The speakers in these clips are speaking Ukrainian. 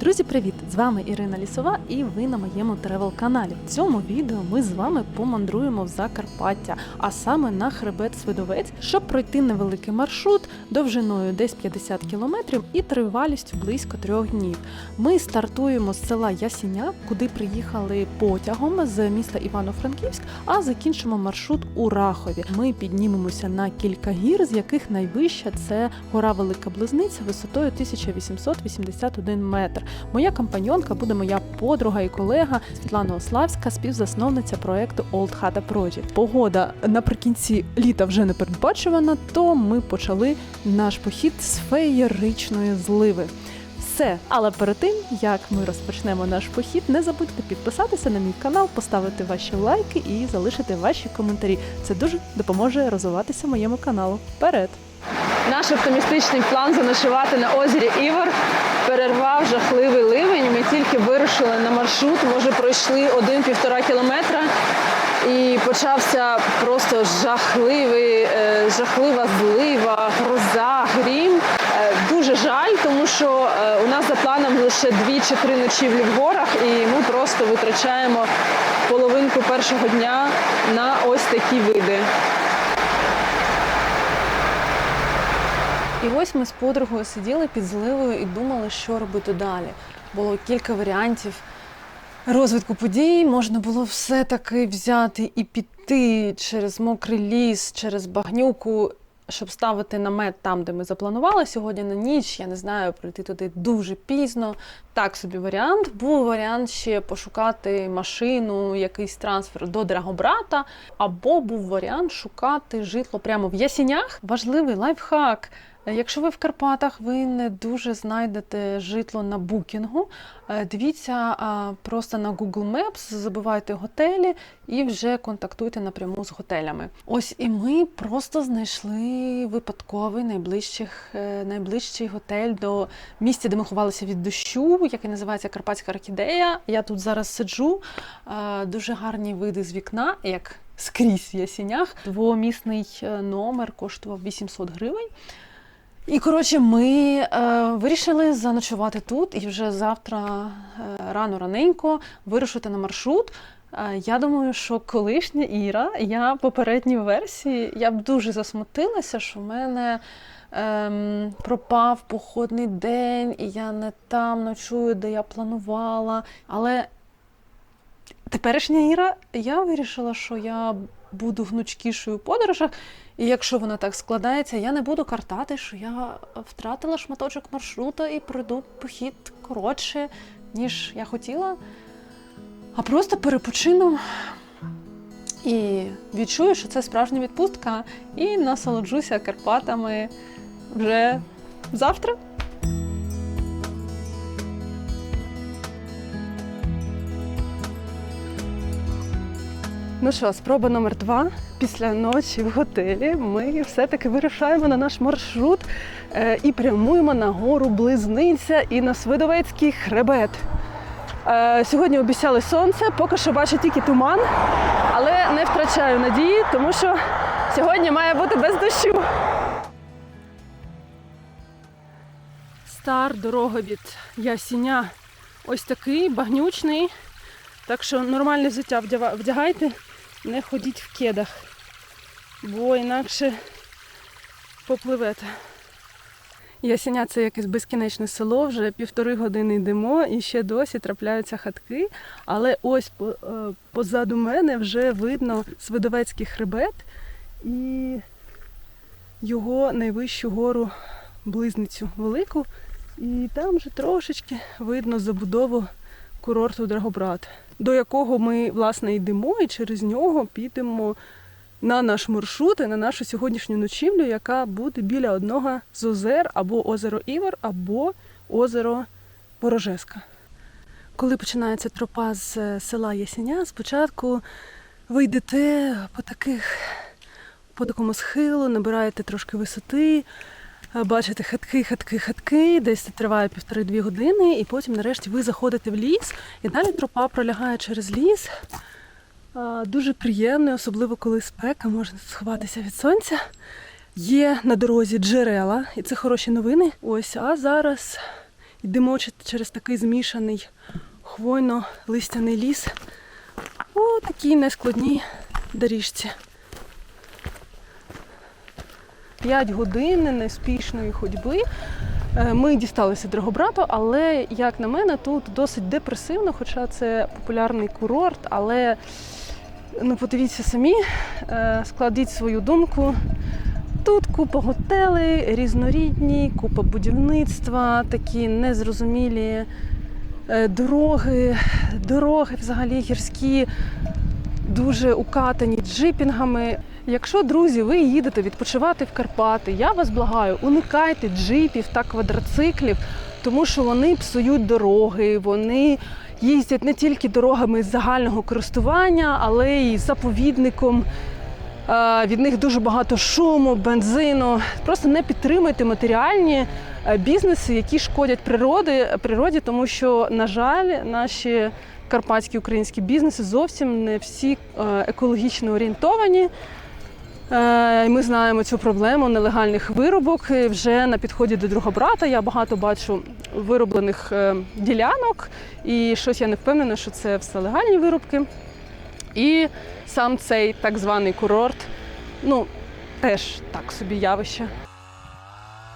Друзі, привіт! З вами Ірина Лісова, і ви на моєму тревел-каналі. В цьому відео ми з вами помандруємо в Закарпаття, а саме на хребет Свидовець, щоб пройти невеликий маршрут довжиною десь 50 кілометрів і тривалістю близько трьох днів. Ми стартуємо з села Ясіня, куди приїхали потягом з міста Івано-Франківськ, а закінчимо маршрут у Рахові. Ми піднімемося на кілька гір, з яких найвища це гора Велика Близниця висотою 1881 метр. Моя компаньонка буде моя подруга і колега Світлана Ославська, співзасновниця проекту Old Hata Project. Погода наприкінці літа вже не передбачувана, то ми почали наш похід з феєричної зливи. Все, але перед тим як ми розпочнемо наш похід, не забудьте підписатися на мій канал, поставити ваші лайки і залишити ваші коментарі. Це дуже допоможе розвиватися моєму каналу. Вперед! Наш оптимістичний план заночувати на озері Івор перервав жахливий ливень. Ми тільки вирушили на маршрут, може пройшли один-півтора кілометра. І почався просто жахливий, е, жахлива злива, гроза, грім. Е, Дуже жаль, тому що е, у нас за планом лише дві чи три ночівлі в горах, і ми просто витрачаємо половинку першого дня на ось такі види. І ось ми з подругою сиділи під зливою і думали, що робити далі. Було кілька варіантів розвитку подій. Можна було все-таки взяти і піти через мокрий ліс, через багнюку, щоб ставити намет там, де ми запланували сьогодні на ніч. Я не знаю, прийти туди дуже пізно. Так собі варіант. Був варіант ще пошукати машину, якийсь трансфер до Драгобрата, або був варіант шукати житло прямо в Ясінях. Важливий лайфхак. Якщо ви в Карпатах, ви не дуже знайдете житло на букінгу. е, Дивіться просто на Google Maps, забивайте готелі і вже контактуйте напряму з готелями. Ось і ми просто знайшли випадковий найближчих, е, найближчий готель до місця, де ми ховалися від дощу, який називається Карпатська орхідея. Я тут зараз сиджу. е, Дуже гарні види з вікна, як скрізь в ясінях. Двомісний е, номер коштував 800 гривень. І коротше, ми е, вирішили заночувати тут і вже завтра е, рано раненько вирушити на маршрут. Е, я думаю, що колишня Іра, я попередній версії, я б дуже засмутилася, що в мене ем, пропав походний день, і я не там ночую, де я планувала. Але теперішня Іра, я вирішила, що я буду гнучкішою у подорожах. І якщо вона так складається, я не буду картати, що я втратила шматочок маршрута і пройду похід коротше, ніж я хотіла. А просто перепочину і відчую, що це справжня відпустка, і насолоджуся Карпатами вже завтра. Ну що, спроба номер два. Після ночі в готелі ми все-таки вирушаємо на наш маршрут е, і прямуємо на гору Близниця і на Свидовецький хребет. Е, сьогодні обіцяли сонце, поки що бачу тільки туман, але не втрачаю надії, тому що сьогодні має бути без дощу. Стар дорога від Ясіня ось такий багнючний. Так що нормальне взуття вдягайте, не ходіть в кедах, бо інакше попливете. Ясеня це якесь безкінечне село, вже півтори години йдемо і ще досі трапляються хатки. Але ось е, позаду мене вже видно Свидовецький хребет і його найвищу гору близницю велику. І там вже трошечки видно забудову курорту Драгобрат, до якого ми власне йдемо, і через нього підемо на наш маршрут і на нашу сьогоднішню ночівлю, яка буде біля одного з озер або озеро Івор, або озеро Ворожеска. Коли починається тропа з е, села Ясеня, спочатку ви йдете по таких по такому схилу, набираєте трошки висоти, бачите хатки, хатки, хатки, десь це триває півтори-дві години, і потім нарешті ви заходите в ліс, і далі тропа пролягає через ліс. Дуже приємно, особливо коли спека, можна сховатися від сонця. Є на дорозі джерела, і це хороші новини. Ось, а зараз Йдемо через такий змішаний хвойно-листяний ліс у такій нескладній доріжці. П'ять годин неспішної ходьби. Е, Ми дісталися Дрогобрату, але, як на мене, тут досить депресивно, хоча це популярний курорт, але ну, подивіться самі, е, складіть свою думку. Тут купа готелей, різнорідні, купа будівництва, такі незрозумілі е, дороги, дороги взагалі гірські, дуже укатані джипінгами. Якщо, друзі, ви їдете відпочивати в Карпати, я вас благаю, уникайте джипів та квадроциклів, тому що вони псують дороги, вони їздять не тільки дорогами загального користування, але й заповідником. Е, Від них дуже багато шуму, бензину. Просто не підтримуйте матеріальні е, бізнеси, які шкодять природі, природі, тому що, на жаль, наші карпатські українські бізнеси зовсім не всі е, екологічно орієнтовані. Ми знаємо цю проблему нелегальних виробок. Вже на підході до Другобрата я багато бачу вироблених ділянок, і щось я не впевнена, що це все легальні виробки. І сам цей так званий курорт, ну теж так собі явище.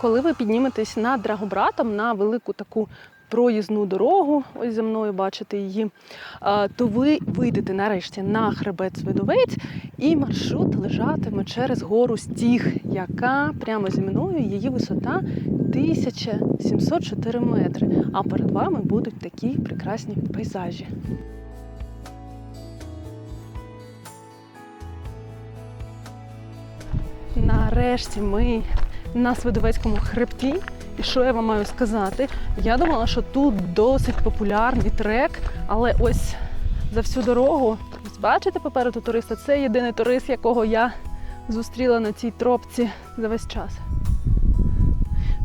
Коли ви підніметесь над Драгобратом на велику таку проїзну дорогу, ось за мною бачите її, то ви вийдете нарешті на хребет Свидовець, і маршрут лежатиме через гору Стіг, яка прямо зі мною її висота 1704 метри. А перед вами будуть такі прекрасні пейзажі. Нарешті ми на Свидовецькому хребті. І що я вам маю сказати? Я думала, що тут досить популярний трек, але ось за всю дорогу, ось бачите попереду туриста, це єдиний турист, якого я зустріла на цій тропці за весь час.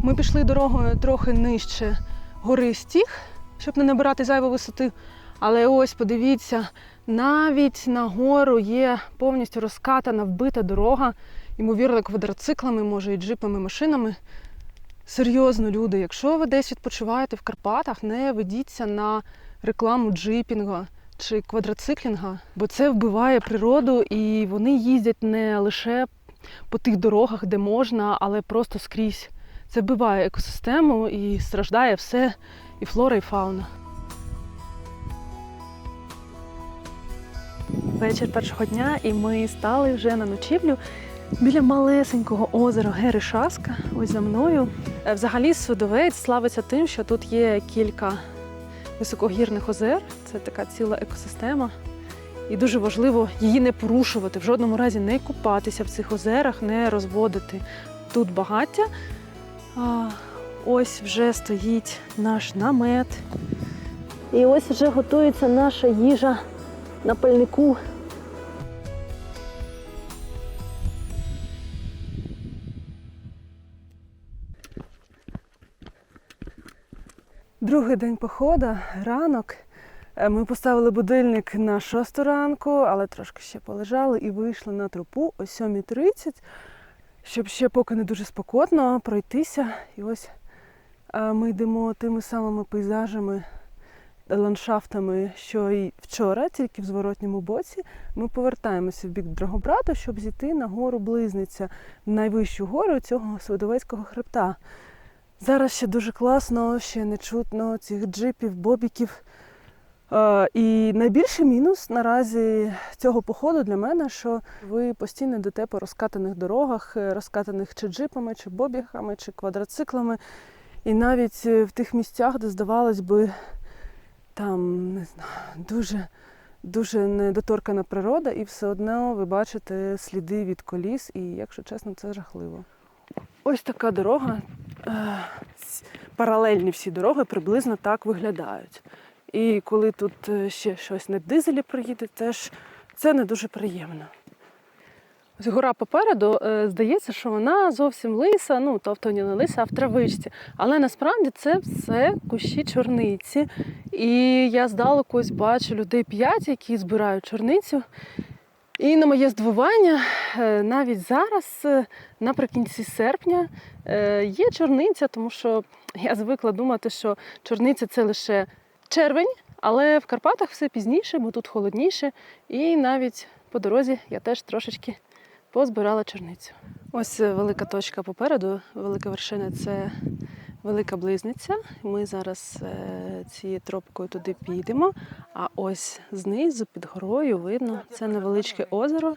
Ми пішли дорогою трохи нижче гори Стіг, щоб не набирати зайву висоти. Але ось подивіться, навіть на гору є повністю розкатана, вбита дорога, ймовірно, квадроциклами, може, і джипами, машинами. Серйозно, люди, якщо ви десь відпочиваєте в Карпатах, не ведіться на рекламу джипінга чи квадроциклінга, бо це вбиває природу, і вони їздять не лише по тих дорогах, де можна, але просто скрізь. Це вбиває екосистему і страждає все, і флора, і фауна. Вечір першого дня, і ми стали вже на ночівлю біля малесенького озера Гери Шаска. Ось за мною. Е, Взагалі Свидовець славиться тим, що тут є кілька високогірних озер. Це така ціла екосистема. І дуже важливо її не порушувати, в жодному разі не купатися в цих озерах, не розводити тут багаття. Ось вже стоїть наш намет. І ось вже готується наша їжа на пальнику. Другий день походу, ранок. Е, Ми поставили будильник на 6 ранку, але трошки ще полежали і вийшли на тропу о 7.30, щоб ще поки не дуже спокотно пройтися. І ось е, ми йдемо тими самими пейзажами, ландшафтами, що і вчора, тільки в зворотньому боці. Ми повертаємося в бік Драгобрату, щоб зійти на гору Близниця, найвищу гору цього Свидовецького хребта. Зараз ще дуже класно, ще не чутно цих джипів, бобіків. І найбільший мінус наразі цього походу для мене, що ви постійно йдете по розкатаних дорогах, е, розкатаних чи джипами, чи бобігами, чи квадроциклами. І навіть е, в тих місцях, де, здавалось би, там не знаю, дуже, дуже недоторкана природа, і все одно ви бачите сліди від коліс, і, якщо чесно, це жахливо. Ось така дорога. Паралельні всі дороги приблизно так виглядають. І коли тут е, ще щось на дизелі приїде, теж це не дуже приємно. Ось гора попереду, е, здається, що вона зовсім лиса, ну тобто не лиса, а в травичці. Але насправді це все кущі чорниці. І я здалеку бачу людей п'ять, які збирають чорницю. І на моє здивування, е, навіть зараз, е, наприкінці серпня, е, є чорниця, тому що я звикла думати, що чорниця це лише червень, але в Карпатах все пізніше, бо тут холодніше. І навіть по дорозі я теж трошечки позбирала чорницю. Ось велика точка попереду, велика вершина це велика близниця. Ми зараз е, цією тропкою туди підемо. А ось знизу під горою видно це невеличке озеро.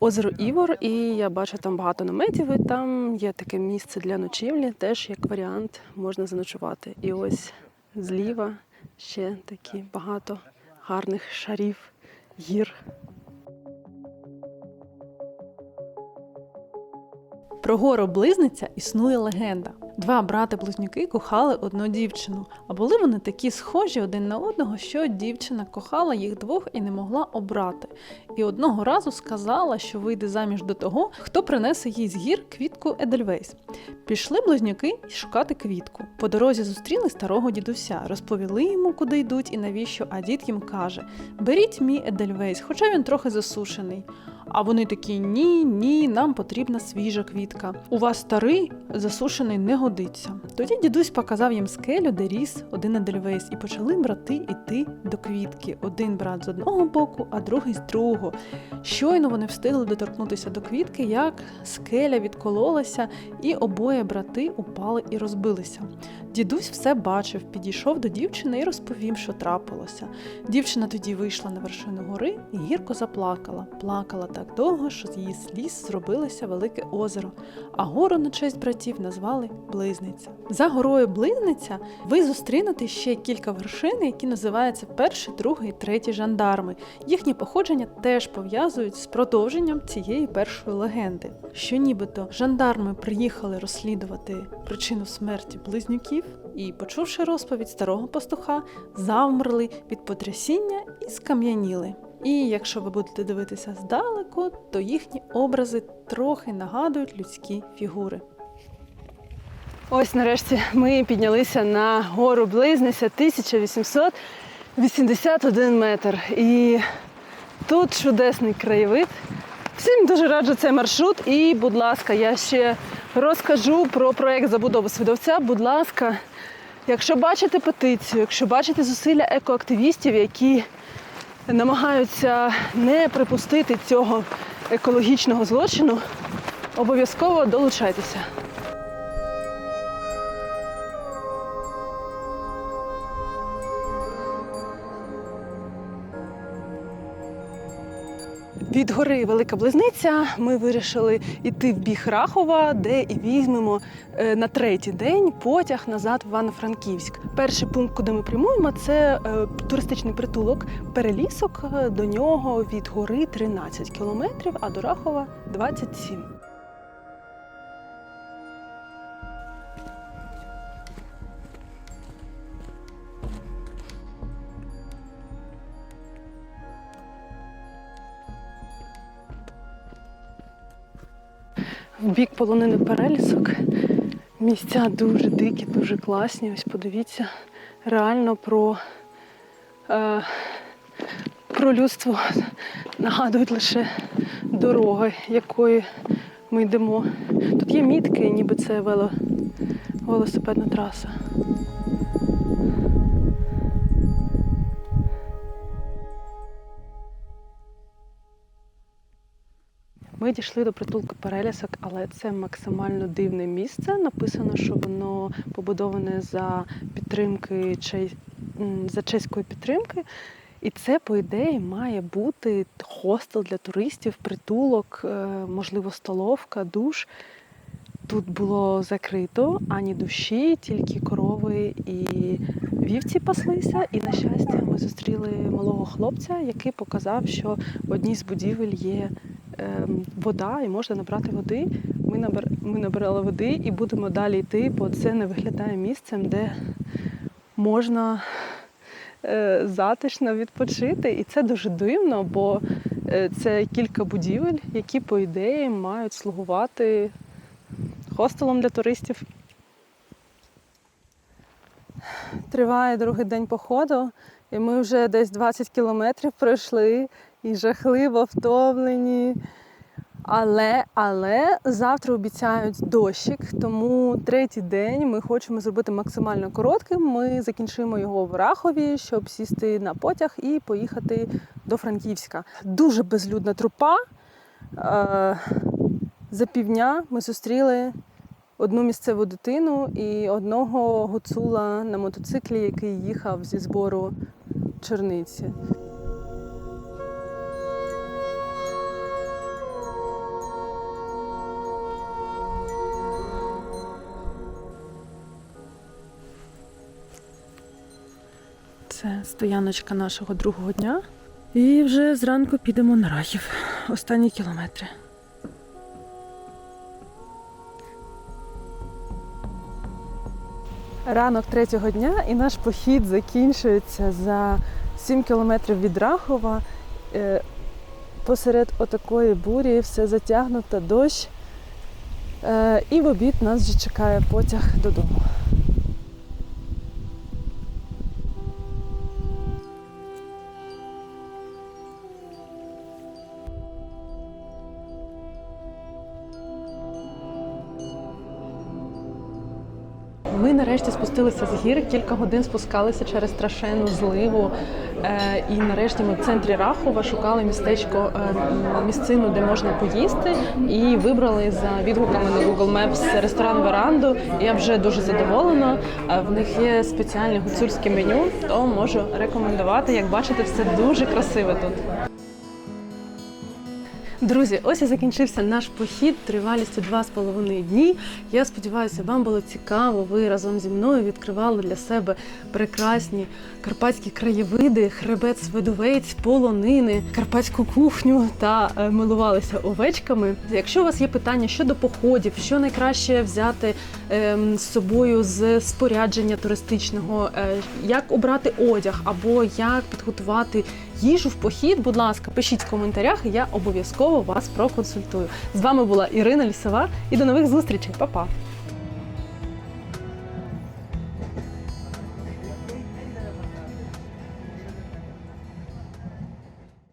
Озеро Івор, і я бачу там багато наметів, і там є таке місце для ночівлі, теж як варіант можна заночувати. І ось зліва ще такі багато гарних шарів гір. Про гору Близниця існує легенда. Два брати-близнюки кохали одну дівчину, а були вони такі схожі один на одного, що дівчина кохала їх двох і не могла обрати. І одного разу сказала, що вийде заміж до того, хто принесе їй з гір квітку Едельвейс. Пішли близнюки шукати квітку. По дорозі зустріли старого дідуся, розповіли йому, куди йдуть і навіщо. А дід їм каже: Беріть мій Едельвейс, хоча він трохи засушений. А вони такі: ні, ні, нам потрібна свіжа квітка. У вас старий засушений не годиться. Тоді дідусь показав їм скелю, де ріс один Едельвейс, і почали брати йти до квітки. Один брат з одного боку, а другий з другого. Щойно вони встигли доторкнутися до квітки, як скеля відкололася, і обоє брати упали і розбилися. Дідусь все бачив, підійшов до дівчини і розповів, що трапилося. Дівчина тоді вийшла на вершину гори і гірко заплакала. Плакала так довго, що з її сліз зробилося велике озеро, а гору на честь братів назвали Близниця. За горою Близниця ви зустрінете ще кілька вершин, які називаються перший, другий і третій жандарми. Їхнє походження теж пов'язують з продовженням цієї першої легенди, що нібито жандарми приїхали розслідувати причину смерті близнюків і, почувши розповідь старого пастуха, завмерли від потрясіння і скам'яніли. І якщо ви будете дивитися здалеку, то їхні образи трохи нагадують людські фігури. Ось нарешті ми піднялися на гору Близниця 1881 метр. І тут чудесний краєвид. Всім дуже раджу цей маршрут. І, будь ласка, я ще розкажу про проект забудови свідовця. Будь ласка, якщо бачите петицію, якщо бачите зусилля екоактивістів, які намагаються не припустити цього екологічного злочину, обов'язково долучайтеся. Від гори Велика Близниця ми вирішили йти в біг Рахова, де і візьмемо е, на третій день потяг назад в Івано-Франківськ. Перший пункт, куди ми прямуємо, це е, туристичний притулок Перелісок. Е, До нього від гори 13 кілометрів, а до Рахова 27. В бік полонини перелісок. Місця дуже дикі, дуже класні. Ось подивіться, реально про, е, про людство нагадують лише дороги, якою ми йдемо. Тут є мітки, ніби це вело, велосипедна траса. Ми дійшли до притулку перелісок, але це максимально дивне місце. Написано, що воно побудоване за підтримки за чеської підтримки. І це, по ідеї, має бути хостел для туристів, притулок, е, можливо, столовка, душ. Тут було закрито ані душі, тільки корови і вівці паслися. І, на щастя, ми зустріли малого хлопця, який показав, що в одній з будівель є вода і можна набрати води. Ми, набер... ми набирали води і будемо далі йти, бо це не виглядає місцем, де можна е, затишно відпочити. І це дуже дивно, бо е, це кілька будівель, які, по ідеї, мають слугувати хостелом для туристів. Триває другий день походу, і ми вже десь 20 кілометрів пройшли. І жахливо втомлені. Але, але завтра обіцяють дощик, тому третій день ми хочемо зробити максимально коротким. Ми закінчимо його в Рахові, щоб сісти на потяг і поїхати до Франківська. Дуже безлюдна трупа. Е, За півдня ми зустріли одну місцеву дитину і одного гуцула на мотоциклі, який їхав зі збору черниці. Це стояночка нашого другого дня. І вже зранку підемо на Рахів. Останні кілометри. Ранок третього дня і наш похід закінчується за 7 кілометрів від Рахова. Е, Посеред отакої бурі все затягнуто, дощ. Е, І в обід нас вже чекає потяг додому. Спустилися з гір, кілька годин спускалися через страшенну зливу. Е, і нарешті ми в центрі Рахова шукали містечко, е, місцину, де можна поїсти, і вибрали за відгуками на Google Maps ресторан Веранду. Я вже дуже задоволена. Е, В них є спеціальне гуцульське меню, то можу рекомендувати. Як бачите, все дуже красиве тут. Друзі, ось і закінчився наш похід тривалістю два з половиною дні. Я сподіваюся, вам було цікаво. Ви разом зі мною відкривали для себе прекрасні карпатські краєвиди, хребет Свидовець, полонини, карпатську кухню та е, милувалися овечками. Якщо у вас є питання щодо походів, що найкраще взяти ем, з собою з спорядження туристичного, е, як обрати одяг або як підготувати їжу в похід, будь ласка, пишіть в коментарях, і я обов'язково вас проконсультую. З вами була Ірина Лісова і до нових зустрічей. Па-па!